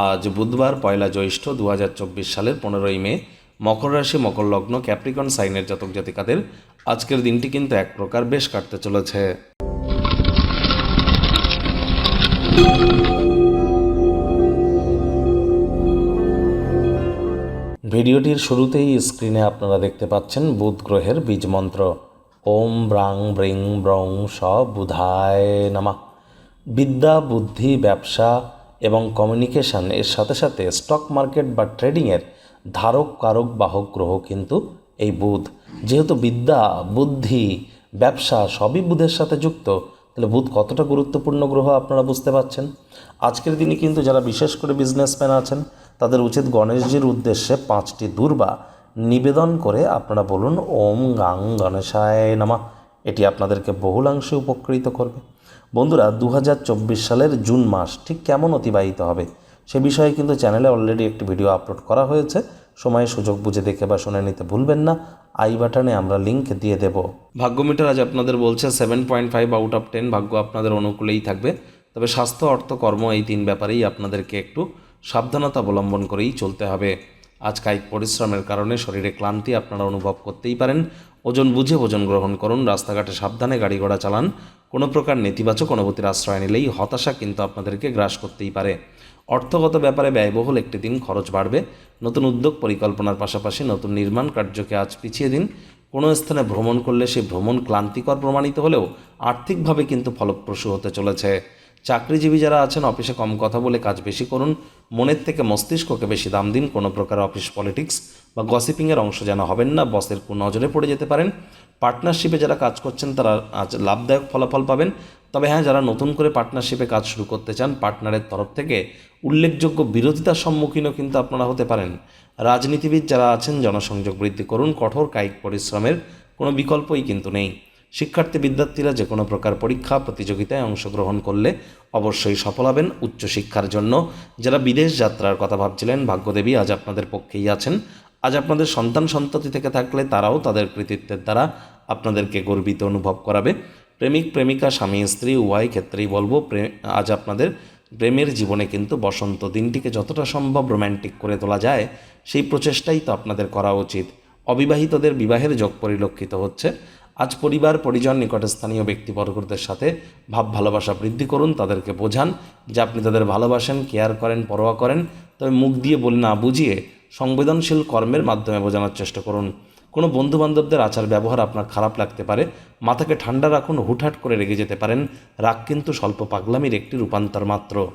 আজ বুধবার পয়লা জ্যৈষ্ঠ দু হাজার চব্বিশ সালের পনেরোই মে, মকর রাশি, মকর লগ্ন, ক্যাপ্রিকন, সাইনের জাতক জাতিকাদের আজকের দিনটি কিন্তু এক প্রকার বেশ কাটতে চলেছে। ভিডিওটির শুরুতেই স্ক্রিনে আপনারা দেখতে পাচ্ছেন বুধ গ্রহের বীজ মন্ত্র। ওম ব্রাং ব্রিং ব্রং স বুধায় নামা। বিদ্যা, বুদ্ধি, ব্যবসা এবং কমিউনিকেশন এর সাথে সাথে স্টক মার্কেট বা ট্রেডিংয়ের ধারক, কারক, বাহক, গ্রহ কিন্তু এই বুধ। যেহেতু বিদ্যা, বুদ্ধি, ব্যবসা সবই বুধের সাথে যুক্ত, তাহলে বুধ কতটা গুরুত্বপূর্ণ গ্রহ আপনারা বুঝতে পারছেন? আজকের দিনে কিন্তু যারা বিশেষ করে বিজনেসম্যান আছেন, তাদের উচিত গণেশজির উদ্দেশ্যে পাঁচটি দুর্বা নিবেদন করে আপনারা বলুন, ওম গাং গণেশায় নামা। এটি আপনাদেরকে বহুলাংশে উপকৃত করবে। বন্ধুরা দু হাজার চব্বিশ সালের জুন মাস, ঠিক কেমন অতিবাহিত হবে? সে বিষয়ে কিন্তু চ্যানেলে অলরেডি একটি ভিডিও আপলোড করা হয়েছে। সময় সুযোগ বুঝে দেখে বা শুনে নিতে ভুলবেন না। আই বাটনে আমরা লিংক দিয়ে দেব। ভাগ্যমিটার আজ আপনাদের বলছে seven point five out of ten ভাগ্য আপনাদের অনুকূলেই থাকবে। তবে স্বাস্থ্য, অর্থ, কর্ম এই তিন ব্যাপারেই আপনাদেরকে একটু সাবধানতা অবলম্বন করেই চলতে হবে। আজ কায়িক পরিশ্রমের কারণে শরীরে ক্লান্তি আপনারা অনুভব করতেই পারেন। ওজন বুঝে ওজন গ্রহণ করুন, রাস্তাঘাটে সাবধানে গাড়ি ঘোড়া চালান। কোনো প্রকার নেতিবাচক অনুভূতির আশ্রয় নিলেই হতাশা কিন্তু আপনাদেরকে গ্রাস করতেই পারে। অর্থগত ব্যাপারে ব্যয়বহুল একটি দিন খরচ বাড়বে। নতুন উদ্যোগ পরিকল্পনার পাশাপাশি নতুন নির্মাণ কার্যকে আজ পিছিয়ে দিন। কোনো স্থানে ভ্রমণ করলে সেই ভ্রমণ ক্লান্তিকর প্রমাণিত হলেও আর্থিকভাবে কিন্তু ফলপ্রসূ হতে চলেছে। চাকরিজীবী যারা আছেন, অফিসে কম কথা বলে কাজ বেশি করুন। মনের থেকে মস্তিষ্ককে বেশি দাম দিন। কোনো প্রকার অফিস পলিটিক্স বা গসিপিংয়ের অংশ যেন হবেন না। বসের নজরে পড়ে যেতে পারেন। পার্টনারশিপে যারা কাজ করছেন, তারা আজ লাভদায়ক ফলাফল পাবেন। তবে হ্যাঁ যারা নতুন করে পার্টনারশিপে কাজ শুরু করতে চান পার্টনারের তরফ থেকে উল্লেখযোগ্য বিরোধিতার সম্মুখীনও কিন্তু আপনারা হতে পারেন। রাজনীতিবিদ যারা আছেন, জনসংযোগ বৃদ্ধি করুন, কঠোর কায়িক পরিশ্রমের কোনো বিকল্পই কিন্তু নেই। শিক্ষার্থী বিদ্যার্থীরা যে কোনো প্রকার পরীক্ষা, প্রতিযোগিতায় অংশগ্রহণ করলে অবশ্যই সফল হবেন উচ্চশিক্ষার জন্য। যারা বিদেশ যাত্রার কথা ভাবছিলেন, ভাগ্যদেবী আজ আপনাদের পক্ষেই আছেন। আজ আপনাদের সন্তান সন্ততি থেকে থাকলে তারাও তাদের কৃতিত্বের দ্বারা আপনাদেরকে গর্বিত অনুভব করাবে। প্রেমিক, প্রেমিকা, স্বামী, স্ত্রী, উভয় ক্ষেত্রেই বলব আজ আপনাদের প্রেমের জীবনে কিন্তু বসন্ত দিনটিকে যতটা সম্ভব রোম্যান্টিক করে তোলা যায়, সেই প্রচেষ্টাই তো আপনাদের করা উচিত। অবিবাহিতদের বিবাহের যোগ পরিলক্ষিত হচ্ছে। আজ পরিবার, পরিজন নিকটস্থানীয় ব্যক্তিবর্গদের সাথে ভাব ভালোবাসা বৃদ্ধি করুন, তাদেরকে বোঝান যে আপনি তাদের ভালোবাসেন, কেয়ার করেন, পরোয়া করেন। তবে মুখ দিয়ে বলে না বুঝিয়ে সংবেদনশীল কর্মের মাধ্যমে বোঝানোর চেষ্টা করুন। কোনো বন্ধুবান্ধবদের আচার ব্যবহার আপনার খারাপ লাগতে পারে, মাথাকে ঠান্ডা রাখুন, হুটহাট করে রেগে যেতে পারেন, রাগ কিন্তু স্বল্প পাগলামির একটি রূপান্তর মাত্র।